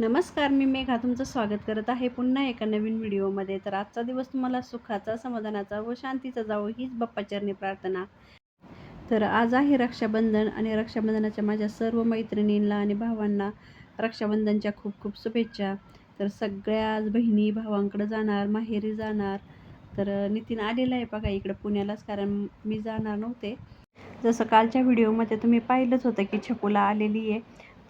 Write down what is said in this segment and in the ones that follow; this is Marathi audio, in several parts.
नमस्कार मी मेघा तुमचं स्वागत करत आहे पुन्हा एका नवीन व्हिडिओमध्ये. तर आजचा दिवस तुम्हाला सुखाचा समाधानाचा व शांतीचा जावो हीच बाप्पाचरणी प्रार्थना. तर आज आहे रक्षाबंधन आणि रक्षाबंधनाच्या माझ्या सर्व मैत्रिणींना आणि भावांना रक्षाबंधनच्या खूप खूप शुभेच्छा. तर सगळ्याच बहिणी भावांकडे जाणार माहेरी जाणार. तर नितीन आलेला आहे बघा इकडं पुण्यालाच कारण मी जाणार नव्हते. जसं कालच्या व्हिडिओमध्ये तुम्ही पाहिलंच होतं की छपूला आलेली आहे.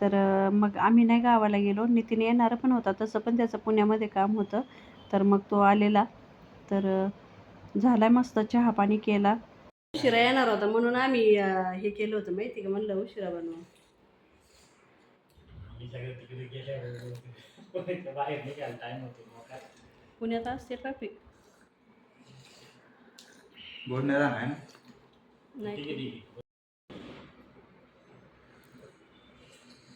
तर मग आम्ही नाही गावाला गेलो. नितीन येणार पण होता. तसं पण त्याचं पुण्यामध्ये काम होतं. तर मग तो आलेला. तर झाला मस्त चहा पाणी केला. उशिरा येणार होता म्हणून आम्ही हे केलं होतं. माहिती का? म्हणलं उशिरा बनवा. आम्ही सगळे तिकडे गेल्यावर बाहेर निघायला टाइम होतो. मग काय? पुण्यात असते ट्रॅफिक नाही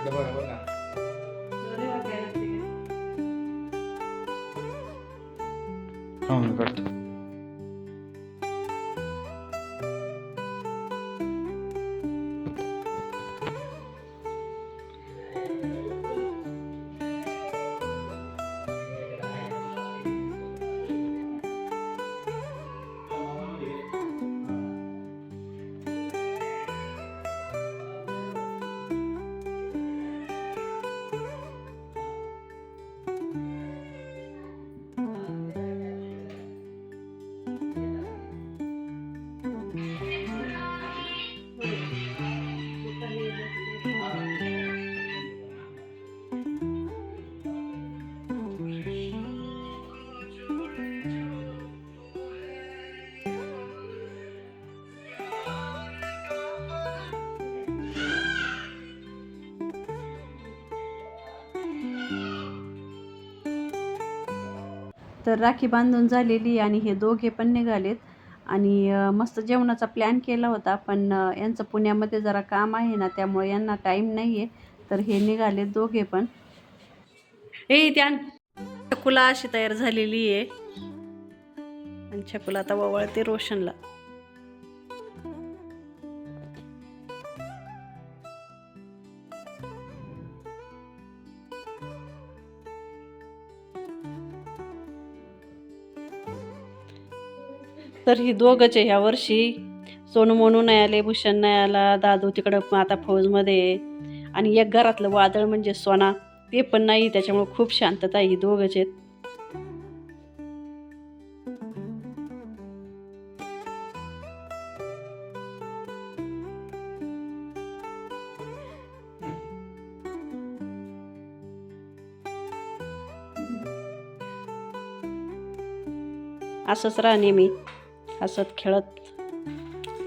इकडे बघा बघा हो मी तर राखी बांधून झालेली आणि हे दोघे पण निघालेत. आणि मस्त जेवणाचा प्लॅन केला होता पण यांचं पुण्यामध्ये जरा काम आहे ना त्यामुळे यांना टाईम नाही आहे तर हे निघाले दोघे पण. हे त्या छकुला अशी तयार झालेली आहे. आणि छकुला आता वळते रोशनला. तर ही दोघंच आहे ह्या वर्षी सोनू मोनू नाही आले भूषण नाही आला दादू तिकडं आता फौजमध्ये आणि एक घरातलं वादळ म्हणजे सोना ते पण नाही त्याच्यामुळे खूप शांतता ही दोघंच. आहेत असंच राहा नेहमी. हसत खेळत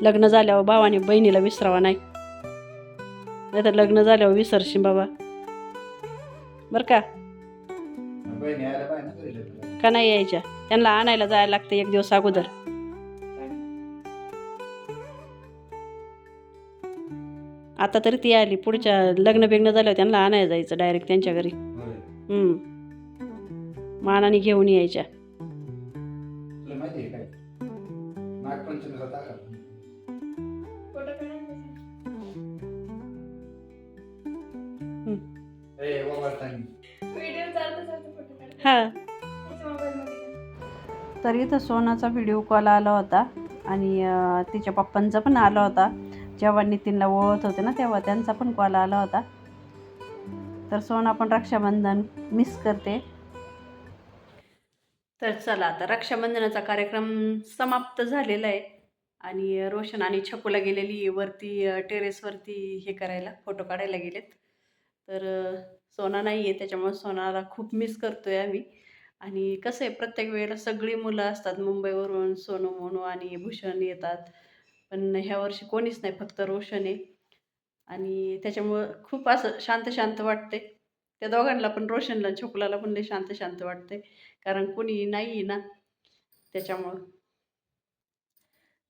लग्न झाल्यावर भावाने बहिणीला विसरावा नाही. नाही तर लग्न झाल्यावर विसरशील बाबा. बरं का. का नाही यायच्या? त्यांना आणायला जायला लागतं एक दिवस अगोदर. आता तरी ती आली. पुढच्या लग्न बिग्न झाल्यावर त्यांना आणायला जायचं डायरेक्ट त्यांच्या घरी. मानाने घेऊन यायच्या. नागपंचमीचा तारखा हां. तर इथं सोनाचा व्हिडिओ कॉल आला होता आणि तिच्या पप्पांचा पण आला होता. जेव्हा नितीनला ओळखत होते ना तेव्हा त्यांचा पण कॉल आला होता. तर सोना पण रक्षाबंधन मिस करते. तर चला आता रक्षाबंधनाचा कार्यक्रम समाप्त झालेला आहे. आणि रोशन आणि छकूला गेलेली आहे वरती टेरेसवरती हे करायला फोटो काढायला गेलेत. तर सोना नाही आहे त्याच्यामुळे सोनाला खूप मिस करतो आहे आम्ही. आणि कसं आहे प्रत्येक वेळेला सगळी मुलं असतात मुंबईवरून सोनू मोनू आणि भूषण येतात. पण ह्या वर्षी कोणीच नाही फक्त रोशन आहे. आणि त्याच्यामुळं खूप असं शांत शांत वाटते त्या दोघांना पण रोशनला छोकलाला पण लई शांत शांत वाटते कारण कोणी नाही आहे ना त्याच्यामुळं.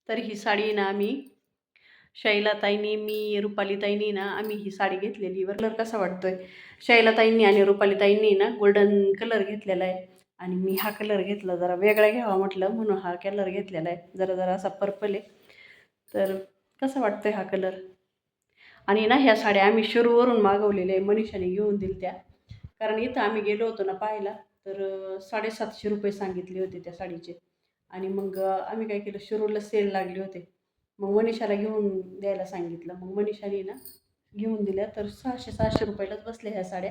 तर ही साडी ना आम्ही शैलाताईनी मी रुपालीताईनी ना आम्ही ही साडी घेतलेली. कलर कसा वाटतोय? शैलाताईंनी आणि रुपालीताईंनी ना गोल्डन कलर घेतलेला आहे. आणि मी हा कलर घेतला जरा वेगळा घ्यावा म्हटलं म्हणून हा कलर घेतलेला आहे. जरा जरा असा पर्पल आहे. तर कसा वाटतोय हा कलर आणि ना ह्या साड्या आम्ही शिरूवरून मागवलेल्या आहे मनीषाने घेऊन दिल त्या. कारण इथं आम्ही गेलो होतो ना पाहायला तर साडेसातशे रुपये सांगितले होते त्या साडीचे. आणि मग आम्ही काय केलं शिरूरला सेल लागले होते. मग मनीषाला घेऊन द्यायला सांगितलं. मग मनीषाने ना घेऊन दिल्या तर सहाशे सहाशे रुपयालाच बसल्या ह्या साड्या.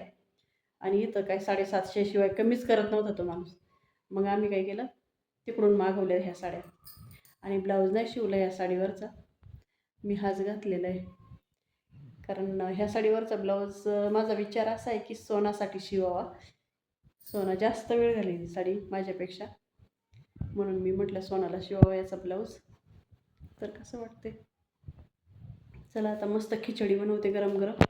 आणि इथं काय साडेसातशे शिवाय कमीच करत नव्हता तो माणूस. मग आम्ही काय केलं तिकडून मागवल्या ह्या साड्या. आणि ब्लाऊज नाही शिवला ह्या साडीवरचा. मी हाच घातलेला आहे. कारण ह्या साडीवरचा ब्लाऊज माझा विचार असा आहे की सोनासाठी शिवावा. सोना जास्त वेळ घालेली साडी माझ्यापेक्षा. म्हणून मी म्हटलं सोनाला शिवावा याचा ब्लाऊज. तर कसं वाटते चला आता मस्त खिचडी बनवते गरम गरम.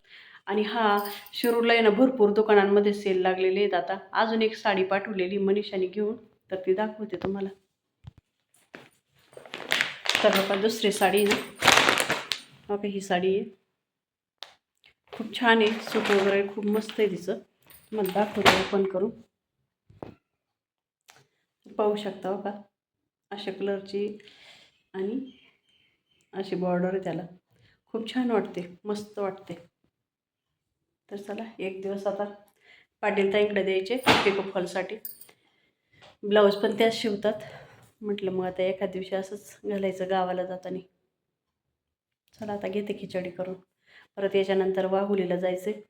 आणि हा शिरूरला आहे ना भरपूर दुकानांमध्ये सेल लागलेले आहेत आता. अजून एक साडी पाठवलेली मनीषाने घेऊन. तर ती दाखवते तुम्हाला. तर बघा दुसरी साडी ना. ओके ही साडी आहे. खूप छान आहे. सूप वगैरे खूप मस्त आहे तिचं. मग दाखवते ओपन करून पाहू शकता हो का? अशा कलरची आणि अशी बॉर्डर आहे त्याला. खूप छान वाटते. मस्त वाटते. तर चला एक दिवस आता पाटील ताईंकडे द्यायचे पिको फॉलसाठी ब्लाऊज पण त्याच शिवतात. म्हटलं मग आता एखाद दिवशी असंच घालायचं गावाला जाताना. चला आता घेते खिचडी करून. परत याच्यानंतर वाहुलीला जायचं आहे